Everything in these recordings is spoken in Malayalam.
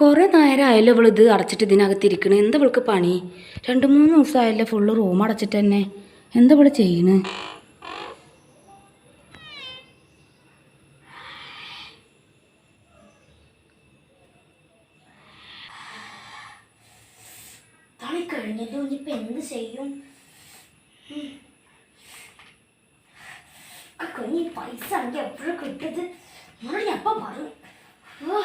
കുറേ നേരമായല്ലോ ഇവൾ ഇത് അടച്ചിട്ട് ഇതിനകത്ത് ഇതിനകത്തിരിക്കണ് എന്താ ഇവൾക്ക് പണി? രണ്ട് മൂന്ന് ദിവസമായല്ലോ ഫുള്ള് റൂം അടച്ചിട്ട് തന്നെ. എന്താ ഇവൾ ചെയ്യണ്? തളി കഴിഞ്ഞല്ലോ ഇനിയിപ്പോ എന്ത് ചെയ്യും? പൈസ എനിക്ക് എപ്പോഴും കിട്ടത് ഞാൻ എപ്പോ പറയും ഓ,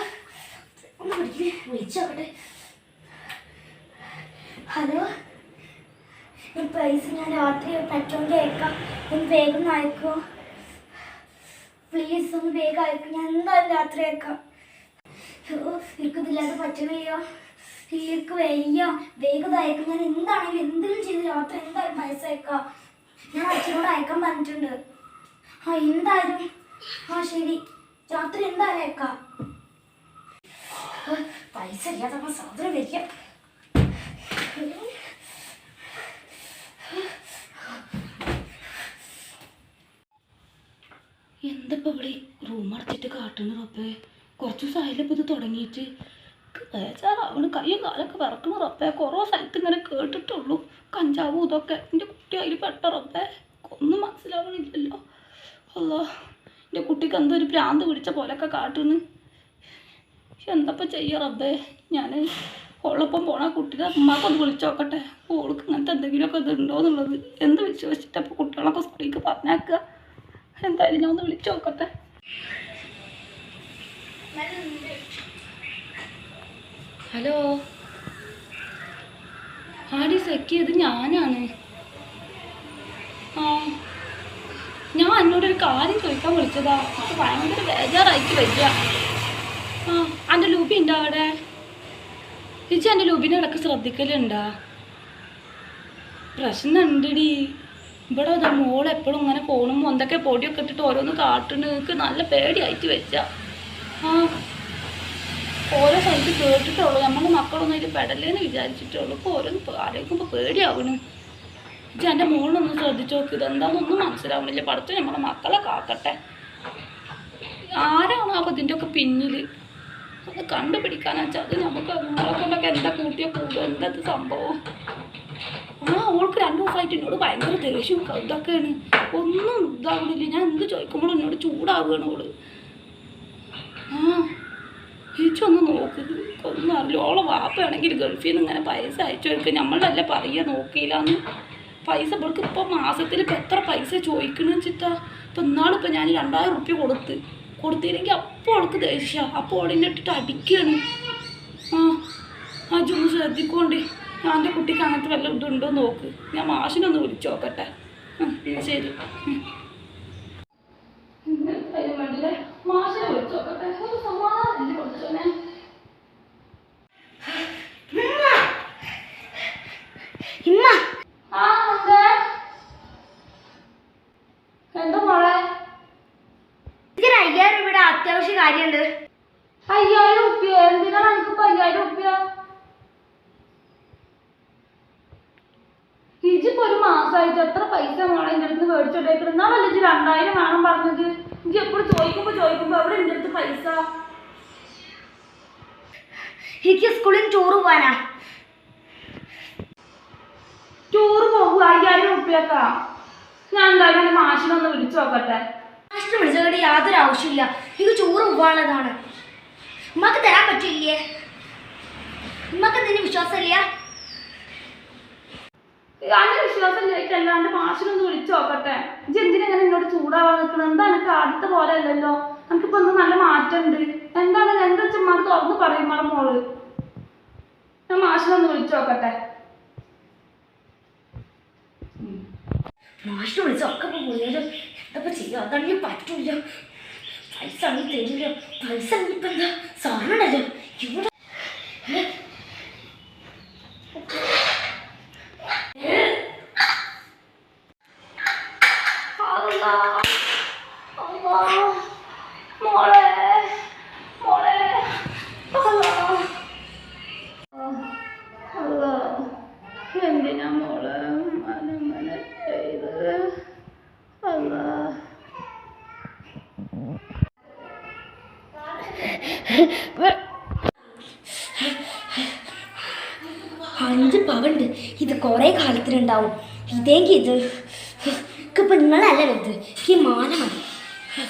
ഹലോ? ഈ പൈസ ഞാൻ രാത്രി പെട്രോളിന്റെ അയക്കാം ഒന്ന് വേഗം അയക്കോ പ്ലീസ് ഒന്ന് വേഗം അയക്കും ഞാൻ എന്തായാലും രാത്രി അയക്കാം എനിക്കിതില്ലാതെ പറ്റണില്ല എനിക്ക് വയ്യ. വേഗം അയക്കും ഞാൻ എന്താണെങ്കിലും എന്തെങ്കിലും ചെയ്ത് രാത്രി എന്തായാലും പൈസ അയക്കാം. ഞാൻ അച്ഛനോട് അയക്കാൻ പറഞ്ഞിട്ടുണ്ട്. ആ എന്തായാലും. ആ ശരി. രാത്രി എന്തായാലും അയക്കാം. പൈസ ഇല്ലാതെ സാധനം വയ്യ എന്താ ഇവിടെ റൂം അടച്ചിട്ട് കാട്ടണ റബ്ബേ? കുറച്ച് ദിവസമായാലും ഇപ്പം ഇത് തുടങ്ങിയിട്ട്. ബേജാറാവണ് കയ്യും കാലൊക്കെ വിറക്കണ റപ്പേ കുറേ സ്ഥലത്ത് ഇങ്ങനെ കേട്ടിട്ടുള്ളൂ. കഞ്ചാവും ഇതൊക്കെ. എന്റെ കുട്ടി അതിൽ പെട്ട റബ്ബേ. ഒന്നും മനസ്സിലാവണില്ലല്ലോ. അല്ലോ എന്റെ കുട്ടിക്ക് എന്തോ ഒരു ഭ്രാന്ത് പിടിച്ച പോലൊക്കെ കാട്ടുന്നു. എന്തപ്പം ചെയ്യാ റബ്ബേ? ഞാൻ ഓളൊപ്പം പോണ കുട്ടിയുടെ അമ്മക്കൊന്ന് വിളിച്ചു നോക്കട്ടെ. ഓൾക്ക് ഇങ്ങനത്തെ എന്തെങ്കിലുമൊക്കെ ഇതുണ്ടോ എന്നുള്ളത് എന്ത് വിശ്വസിച്ചിട്ടപ്പോൾ കുട്ടികളൊക്കെ സ്കൂളിലേക്ക് പറഞ്ഞേക്കുക എന്തായാലും ഞാൻ ഒന്ന് വിളിച്ചു നോക്കട്ടെ. ഹലോ? ആടി സെക്കിയത് ഞാനാണ്. ആ ഞാൻ എന്നോടൊരു കാര്യം ചോദിക്കാൻ വിളിച്ചതാ. ഭയങ്കര ബേജാറായിട്ട് വരിക. എന്റെ ലൂബി ഉണ്ടോ അവിടെ? ചേച്ചി എന്റെ ലൂബിനെ ഇടയ്ക്ക് ശ്രദ്ധിക്കലുണ്ടാ? പ്രശ്നം ഉണ്ടടി ഇവിടെ അതാ മോൾ എപ്പോഴും ഇങ്ങനെ ഫോണും എന്തൊക്കെ പൊടിയൊക്കെ ഇട്ടിട്ട് ഓരോന്ന് കാട്ടുന്നു എനിക്ക് നല്ല പേടിയായിട്ട് വെച്ച. ആ ഓരോ സ്ഥലത്ത് കേട്ടിട്ടുള്ളൂ. നമ്മുടെ മക്കളൊന്നും അതിൽ പെടലേന്ന് വിചാരിച്ചിട്ടുള്ളൂ. ഇപ്പോൾ ഓരോന്ന് ആലോചിക്കുമ്പോൾ പേടിയാവണ്. ഇജ്ജ് എന്റെ മോളിനൊന്ന് ശ്രദ്ധിച്ചു നോക്ക് ഇതെന്താണെന്നൊന്നും മനസ്സിലാവണില്ല. പഠിച്ചു നമ്മുടെ മക്കളെ കാക്കട്ടെ. ആരാണോ അപ്പോൾ ഇതിന്റെയൊക്കെ പിന്നിൽ അത് കണ്ടുപിടിക്കാന്ന് വെച്ചാൽ അത് നമുക്ക് നമ്മളെ എന്താ കൂട്ടിയ കൂടും എന്താ സംഭവം? ആ ഓൾക്ക് രണ്ടു ദിവസമായിട്ട് എന്നോട് ഭയങ്കര ദേഷ്യവും ക- ഇതൊക്കെയാണ് ഒന്നും ഇതാവണില്ല. ഞാൻ എന്ത് ചോദിക്കുമ്പോഴും എന്നോട് ചൂടാവുകയാണ് ഓൾ. ആ ചേച്ചൊന്ന് നോക്ക്. ഒന്നും അറിയില്ല. ഓളെ വാപ്പയാണെങ്കിൽ ഗൾഫിൽ നിന്ന് ഇങ്ങനെ പൈസ അയച്ചു കൊടുക്കുക അല്ല പറയുക നോക്കിയില്ലാന്ന്. പൈസ ഇവൾക്ക് ഇപ്പോൾ മാസത്തിൽ ഇപ്പം എത്ര പൈസ ചോദിക്കണമെന്ന് വെച്ചിട്ടാ? ഇപ്പം ഇന്നാളിപ്പോൾ ഞാൻ രണ്ടായിരം റുപ്യ കൊടുത്ത്. കൊടുത്തില്ലെങ്കിൽ അപ്പോൾ അവൾക്ക് ദേഷ്യ. അപ്പോൾ ഓളിനെ ഇട്ടിട്ട് അടിക്കുകയാണ് ആ ആ ജൊന്ന് ശ്രദ്ധിക്കോണ്ടി. ഞാൻ എന്റെ കുട്ടിക്ക് അങ്ങനത്തെ വല്ല ഇതുണ്ടോ നോക്ക്. ഞാൻ മാഷിനൊന്ന് വിളിച്ചു നോക്കട്ടെ. ശരി ഉം. ഇന്ന് അതിന് വേണ്ടിയില്ലേ? മാഷിനെ വിളിച്ചു നോക്കട്ടെ ഒരു സമാധാനം വിളിച്ചോനെ ഇമ്മ ആ എന്താ എന്താ മോളെ ഇതിന് അയ്യായിരം രൂപയുടെ അത്യാവശ്യ കാര്യമുണ്ട് അയ്യായിരം ഉറുപ്പ്യ. എന്തിനാണ് എനിക്കിപ്പോ അയ്യായിരം ഉറുപ്പ്യ? ഇജിപ്പോ ഒരു മാസമായിട്ട് എത്ര പൈസ മോളെ എന്റെ അടുത്ത് മേടിച്ചോട്ടേക്കണം എന്നാണല്ലോ ഇജ്ജ് രണ്ടായിരം വേണം പറഞ്ഞത്. ഇജി എപ്പോഴും ചോദിക്കുമ്പോ ചോദിക്കുമ്പോ എവിടെ എന്റെ അടുത്ത് പൈസ? എനിക്ക് സ്കൂളിൽ ടൂർ പോവാനാ. ടൂർ പോകുക അയ്യായിരം ഉറുപ്പ്യക്കാ. ഞാൻ എന്തായാലും മാഷിനൊന്ന് വിളിച്ചു നോക്കട്ടെ. മാഷിനെ വിളിച്ചോടെ യാതൊരു ആവശ്യമില്ല എനിക്ക് ടൂർ പോവാനുള്ളതാണ്. ഉമ്മക്ക് തരാൻ പറ്റില്ലേ? ഉമ്മക്ക് എന്തിനു വിശ്വാസമില്ല? അങ്ങനെ വിശ്വാസം ചോദിക്കല്ലാണ്ട് മാഷിനൊന്ന് വിളിച്ചു നോക്കട്ടെ. ഇജ്ജ് എന്തിനാ എന്നോട് ചൂടാവാൻ നിൽക്കണം എന്താ എനിക്ക് ആദ്യത്തെ പോലെ അല്ലല്ലോ? എനിക്കിപ്പോ ഒന്ന് നല്ല മാറ്റമുണ്ട്. എന്താണ് എന്താ ചുമ്മാ തുറന്ന് പറയും മറ മോൾ? ഞാൻ മാഷിനൊന്ന് വിളിച്ചു നോക്കട്ടെ. മാഷിനെ വിളിച്ചൊക്കെ പോയാലും? എന്താ അതാണെങ്കിൽ പറ്റൂല. പൈസ ആണെങ്കിൽ തരില്ല പൈസ ആണെങ്കിൽ ഇപ്പൊ എന്താ? സ്വർണല്ലോ ഇവിടെ അല്ലാ, അല്ലാ, മോളെ. അഞ്ച് പവണ്ട്. ഇത് കുറേ കാലത്തിനുണ്ടാവും. ഇതെങ്കിൽ ഇത് എനിക്കിപ്പോൾ നിങ്ങളല്ല ഇത് എനിക്ക് മാന മതി.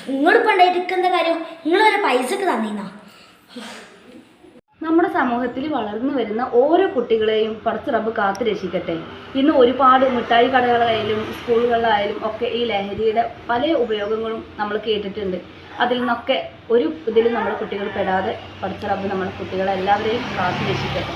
നിങ്ങളിപ്പോൾ ഉണ്ടായിരിക്കുന്ന കാര്യം? നിങ്ങൾ വരെ പൈസക്ക് തന്നീന്നാ? നമ്മുടെ സമൂഹത്തിൽ വളർന്നു വരുന്ന ഓരോ കുട്ടികളെയും പടച്ച റബ്ബ് കാത്തു രക്ഷിക്കട്ടെ. ഇന്ന് ഒരുപാട് മിഠായി കടകളായാലും സ്കൂളുകളിലായാലും ഒക്കെ ഈ ലഹരിയുടെ പല ഉപയോഗങ്ങളും നമ്മൾ കേട്ടിട്ടുണ്ട്. അതിൽ നിന്നൊക്കെ ഒരു ഇതിലും നമ്മുടെ കുട്ടികൾ പെടാതെ പഠിച്ച റബ്ബ് നമ്മുടെ കുട്ടികളെല്ലാവരെയും കാത്തു രക്ഷിക്കട്ടെ